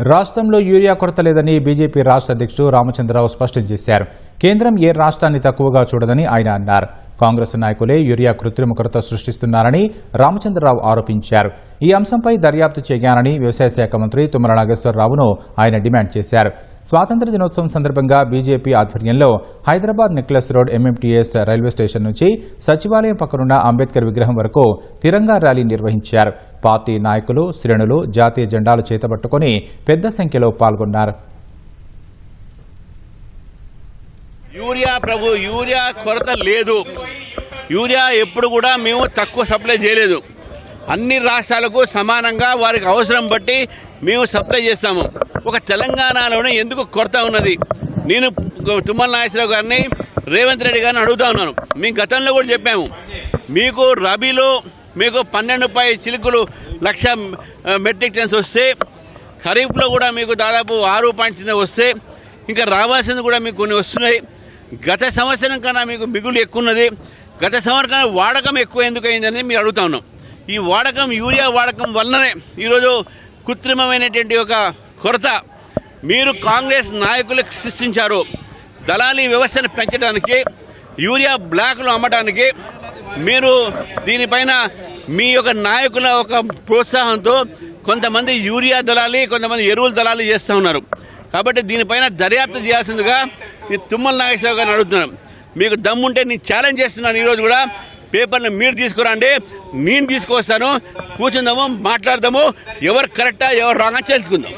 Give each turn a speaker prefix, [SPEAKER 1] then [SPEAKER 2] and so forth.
[SPEAKER 1] రాష్ట్రంలో యూరియా కొరత లేదని బీజేపీ రాష్ట్ర అధ్యక్షుడు రామచంద్రరావు స్పష్టం చేశారు. కేంద్రం ఏ రాష్ట్రాన్ని తక్కువగా చూడదని ఆయన అన్నారు. కాంగ్రెస్ నాయకులే యూరియా కృత్రిమ కొరత సృష్టిస్తున్నారని రామచంద్రరావు ఆరోపించారు. ఈ అంశంపై దర్యాప్తు చేయాలని వ్యవసాయ శాఖ మంత్రి తుమ్మల నాగేశ్వరరావును ఆయన డిమాండ్ చేశారు. స్వాతంత్ర దినోత్సవం సందర్భంగా బీజేపీ ఆధ్వర్యంలో Hyderabad Necklace Road MMTS railway station నుంచి సచివాలయం పక్కనున్న అంబేద్కర్ విగ్రహం వరకు తిరంగా ర్యాలీ నిర్వహించారు. పార్టీ నాయకులు శ్రేణులు జాతీయ జెండాలు చేతబట్టుకుని పెద్ద సంఖ్యలో పాల్గొన్నారు.
[SPEAKER 2] యూరియా ప్రభు యూరియా కొరత లేదు. యూరియా ఎప్పుడు కూడా మేము తక్కువ సప్లై చేయలేదు. అన్ని రాష్ట్రాలకు సమానంగా వారికి అవసరం బట్టి మేము సప్లై చేస్తాము. ఒక తెలంగాణలోనే ఎందుకు కొరత ఉన్నది? నేను తుమ్మల నాగేశ్వరరావు గారిని రేవంత్ రెడ్డి గారిని అడుగుతా ఉన్నాను. మేము గతంలో కూడా చెప్పాము. మీకు రబీలో మీకు పన్నెండు పై చిలుకులు లక్ష మెట్రిక్ టన్స్ వస్తే ఖరీఫ్లో కూడా మీకు దాదాపు ఆరు పాయింట్ వస్తే ఇంకా రావాల్సింది కూడా మీకు కొన్ని వస్తున్నాయి. గత సంవత్సరం కన్నా మీకు మిగులు ఎక్కువ ఉన్నది గత సంవత్సరం కన్నా వాడకం ఎక్కువ ఎందుకు అయిందని మీరు అడుగుతా ఉన్నాం. ఈ వాడకం యూరియా వాడకం వల్లనే ఈరోజు కృత్రిమమైనటువంటి ఒక కొరత మీరు కాంగ్రెస్ నాయకులు సృష్టించారు. దళాలి వ్యవస్థను పెంచడానికి యూరియా బ్లాక్లు అమ్మడానికి మీరు దీనిపైన మీ యొక్క నాయకుల ఒక ప్రోత్సాహంతో కొంతమంది యూరియా దళాలి కొంతమంది ఎరువుల దళాలి చేస్తూ ఉన్నారు. కాబట్టి దీనిపైన దర్యాప్తు చేయాల్సిందిగా ఈ తుమ్మల నాగేశ్వరరావు గారిని అడుగుతున్నాను మీకు దమ్ముంటే నేను ఛాలెంజ్ చేస్తున్నాను ఈరోజు కూడా. పేపర్ని మీరు తీసుకురండి. నేను తీసుకొస్తాను. కూర్చుందాము మాట్లాడదాము. ఎవరు కరెక్టా ఎవరు రాంగా తెలుసుకుందాం.